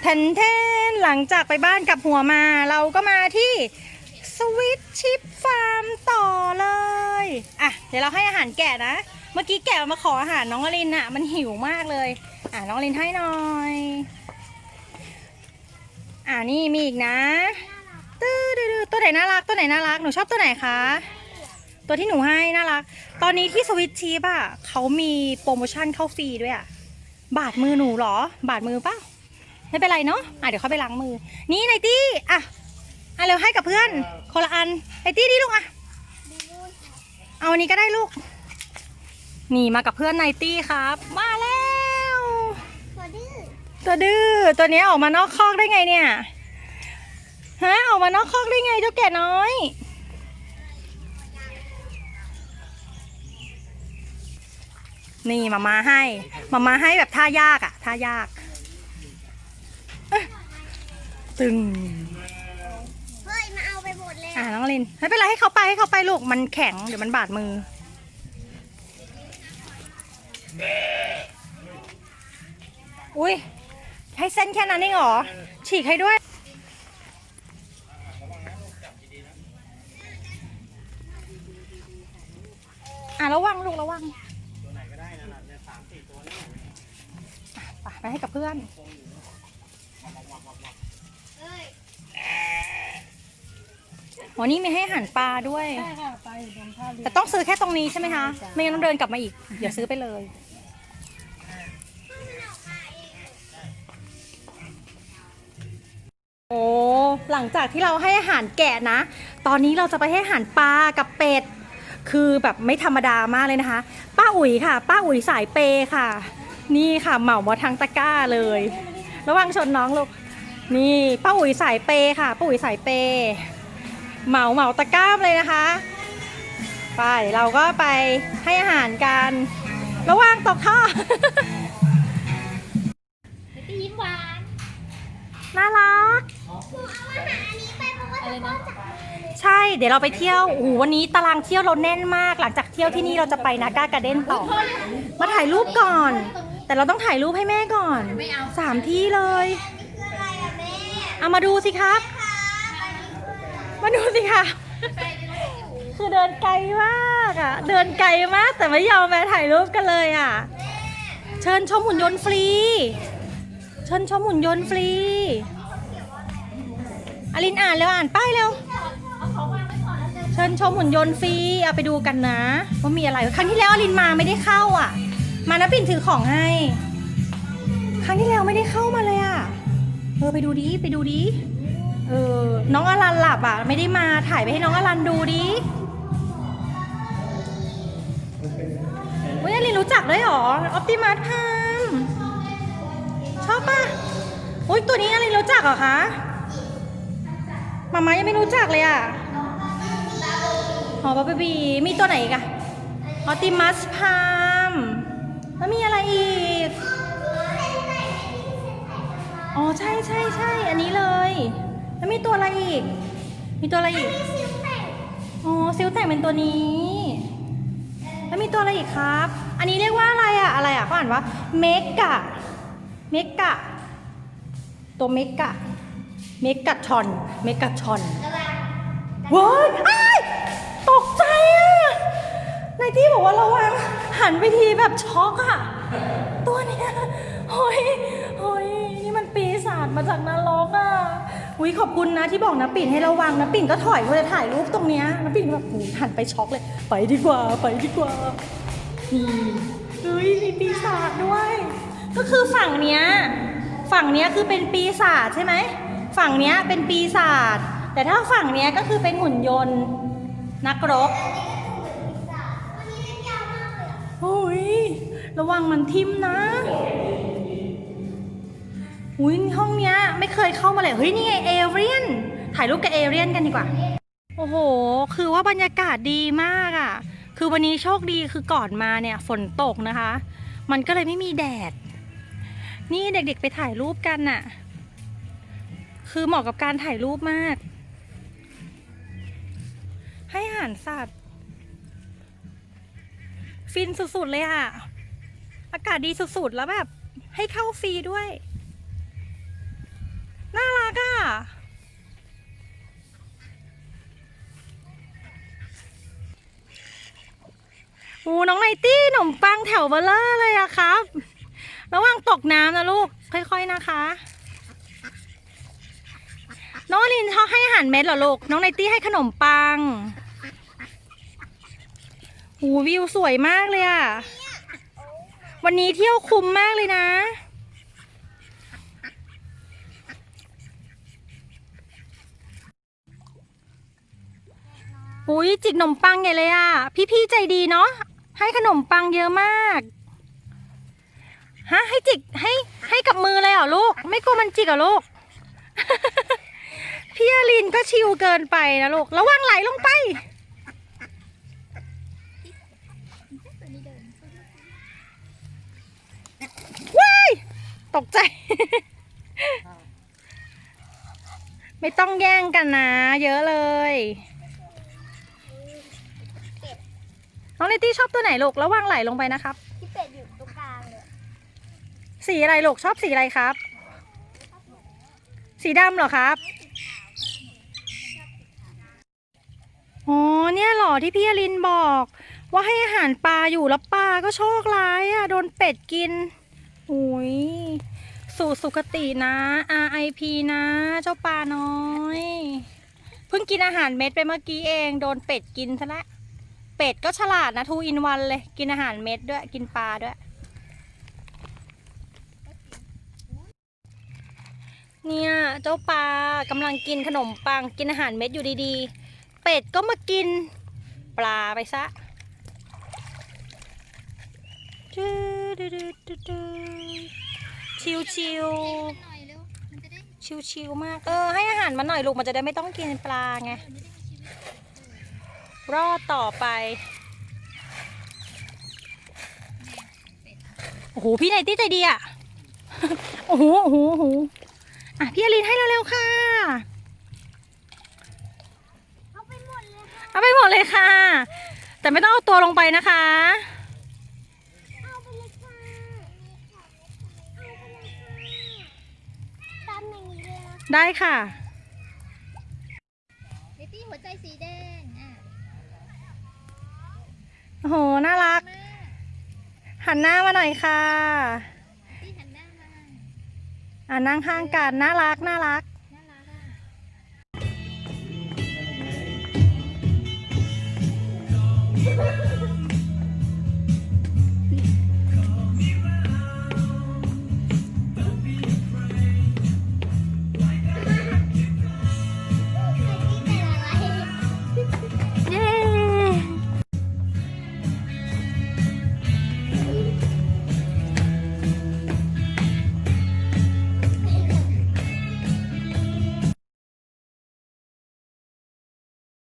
แทนแทนหลังจากไปบ้านกลับหัวมา เราก็มาที่สวิตชิปฟาร์มต่อเลย อะ เดี๋ยวเราให้อาหารแกะนะ เมื่อกี้แกะมาขออาหารน้องอลินอะมันหิวมากเลย อะน้องอลินให้หน่อย อ่านี่มีอีกนะตื้อดื้อตัวไหนน่ารักตัวไหนน่ารักหนูชอบตัวไหนคะตัวที่หนูให้น่ารัก ตอนนี้ที่สวิตชีปอะเขามีโปรโมชั่นเข้าฟรีด้วยอะบาดมือหนูเหรอ บาดมือเปล่า ไม่เป็นไรเนาะอะเดี๋ยวเขาไปล้างมือ นี่ไนตี้อะอะเร็วให้กับเพื่อนคนละอันไนตี้นี่ลูกอะเอาอันนี้ก็ได้ลูกนี่มากับเพื่อนไนตี้ครับ มาแล้ว ตัวดื้อตัวดื้อตัวนี้ออกมานอกคอกได้ไงเนี่ยฮะออกมานอกคอกได้ไงเจ้าแก่น้อยนี่มามาให้มามาให้แบบท่ายากอะท่ายาก ตึงเฮ้ยมาเอาไปหมดเลยอ่าน้องลินไม่เป็นไรให้เขาไปให้เขาไปลูกมันแข็งเดี๋ยวมันบาดมือ อุ้ยให้เส้นแค่นั้นเองเหรอ ฉีกให้ด้วย อะระวังลูกระวังอะไปไปให้กับเพื่อน เฮ้ย วันนี้มีให้อาหารปลาด้วย ใช่ค่ะไปอยู่ตรงท่าเรือแต่ต้องซื้อแค่ตรงนี้ใช่ไหมคะ ไม่งั้นต้องเดินกลับมาอีกอย่าซื้อไปเลย โอ้ หลังจากที่เราให้อาหารแกะนะ ตอนนี้เราจะไปให้อาหารปลากับเป็ด คือแบบไม่ธรรมดามากเลยนะคะ ป้าอุ๋ยค่ะ ป้าอุ๋ยสายเปย์ค่ะ นี่ค่ะเหมามาทางตะกร้าเลย ระวังชนน้องลูก นี่ป้าอุ๋ยสายเปย์ค่ะ ป้าอุ๋ยสายเปย์ เหมาเหมาตะกร้าเลยนะคะไปเราก็ไปให้อาหารกันระวังตกท่อพี่ยิ้มหวานน่ารักหนูเอาอาหารอันนี้ไปเพราะว่าจะต้องจับมือเลยใช่เดี๋ยวเราไปเที่ยวโอ้โหวันนี้ตารางเที่ยวเราแน่นมาก หลังจากเที่ยวที่นี่เราจะไปนาก้าการ์เด้นต่อ มาถ่ายรูปก่อน แต่เราต้องถ่ายรูปให้แม่ก่อนสามที่เลยนี่คืออะไรอะแม่เอามาดูสิครับคะอันนี้คือ มาดูสิค่ะ คือเดินไกลมากอะ เดินไกลมากแต่ไม่ยอมแม่ถ่ายรูปกันเลยอะ เชิญชมหุ่นยนต์ฟรี เชิญชมหุ่นยนต์ฟรี อลินอ่านเร็วอ่านป้ายเร็วเชิญชมหุ่นยนต์ฟรี เอาไปดูกันนะว่ามีอะไร ครั้งที่แล้วอลินมาไม่ได้เข้าอะ มานะปิ่นถือของให้ ครั้งที่แล้วไม่ได้เข้ามาเลยอะ เออไปดูดิ ไปดูดิ เออ น้องอลันหลับอะ ไม่ได้มาถ่ายไปให้น้องอลันดูดิอุ้ยอลินรู้จักด้วยหรอออปติมัสพามชอบป่ะอุ้ยตัวนี้อลินรู้จักเหรอคะมามายังไม่รู้จักเลยอะหอบ๊อบบีมีตัวไหนอีกอะออปติมัสพามแล้วมีอะไรอีก อ๋อ ใช่ใช่ใช่ อันนี้เลย แล้วมีตัวอะไรอีก มีตัวอะไรอีกอ๋อซิลแต่งเป็นตัวนี้ แล้วมีตัวอะไรอีกครับ อันนี้เรียกว่าอะไรอะอะไรอะเขาอ่านว่าเมกะ เมกะ ตัวเมกะ เมกะชอน เมกะชอนว้ายอ้ายตกใจอะในที่บอกว่าระวัง หันไปทีแบบช็อกอะตัวเนี้ยโอ้ยโอ้ยนี่มันปีศาจมาจากนรกอะ อุ้ยขอบคุณนะที่บอกนะปิ่นให้ระวังนะปิ่นก็ถอยเพื่อจะถ่ายรูปตรงเนี้ยนะปิ่นแบบหูหันไปช็อกเลย ไปดีกว่าไปดีกว่านี่เฮ้ยมีปีศาจด้วย ก็คือฝั่งเนี้ยฝั่งเนี้ยคือเป็นปีศาจใช่ไหมฝั่งเนี้ยเป็นปีศาจแต่ถ้าฝั่งเนี้ยก็คือเป็นหุ่นยนต์นักรบโอ้ยระวังมันทิ่มนะ อุ้ยห้องเนี้ยไม่เคยเข้ามาเลยเฮ้ยนี่ไงเอเรียนถ่ายรูปกับเอเรียนกันดีกว่า โอ้โห คือว่าบรรยากาศดีมากอะ่ะ คือวันนี้โชคดีคือก่อนมาเนี่ยฝนตกนะคะ มันก็เลยไม่มีแดด นี่เด็กๆไปถ่ายรูปกันน่ะ คือเหมาะกับการถ่ายรูปมาก ให้อาหารสัตว์ ฟินสุดๆเลยอะอากาศดีสุดๆแล้วแบบให้เข้าฟรีด้วย อูน้องไนตี้ขนมปังแถวเบลเลอร์เลยอะครับ ระหว่างตกน้ำนะลูก ค่อยๆนะคะ น้องลินเขาให้อาหารเม็ดเหรอลูก น้องไนตี้ให้ขนมปังหูวิวสวยมากเลยอะวันนี้เที่ยวคุ้มมากเลยนะ อุ้ยจิกขนมปังใหญ่เลยอะ พี่ๆใจดีเนาะให้ขนมปังเยอะมากฮะให้จิกให้ให้กับมือเลยเหรอลูก ไม่กลัวมันจิกเหรอลูกพี่อลินก็ชิวเกินไปนะลูกระวังไหลลงไป ว้าย ตกใจ ไม่ต้องแย่งกันนะ เยอะเลย น้องเลตี้ชอบตัวไหนลูกระวังไหลลงไปนะครับที่เป็ดอยู่ตรงกลางเลยสีอะไรลูกชอบสีอะไรครับ สีดำเหรอครับอ๋อเนี่ยเหรอที่พี่อลินบอก ว่าให้อาหารปลาอยู่แล้วปลาก็โชคร้ายอะโดนเป็ดกินอุ้ยสู่สุคตินะ RIP นะ เจ้าปลาน้อย เพิ่งกินอาหารเม็ดไปเมื่อกี้เอง โดนเป็ดกินซะแล้ว เป็ดก็ฉลาดนะทูอินวันเลย กินอาหารเม็ดด้วย กินปลาด้วย เนี่ยเจ้าปลากำลังกินขนมปังกินอาหารเม็ดอยู่ดีๆ เป็ดก็มากินปลาไปซะชิวชิวชิวชิวๆมาก เออ ให้อาหารมันหน่อยลูกมันจะได้ไม่ต้องกินปลาไง รอดต่อไป โอ้โห พี่ไนตี้ใจดีอะ โอ้โห โอ้โหโอ้โหอะ พี่อลินให้เร็วๆค่ะ เอาไปหมดเลยค่ะ เอาไปหมดเลยค่ะ แต่ไม่ต้องเอาตัวลงไปนะคะ เอาไปเลยค่ะเอาไปเลยค่ะตามอย่างนี้เลยนะได้ค่ะ เนตี้หัวใจสีแดงอะ โอ้โห น่ารักมาหันหน้ามาหน่อยค่ะที่หันหน้ามา อ่านั่งข้างกัน น่ารัก น่ารัก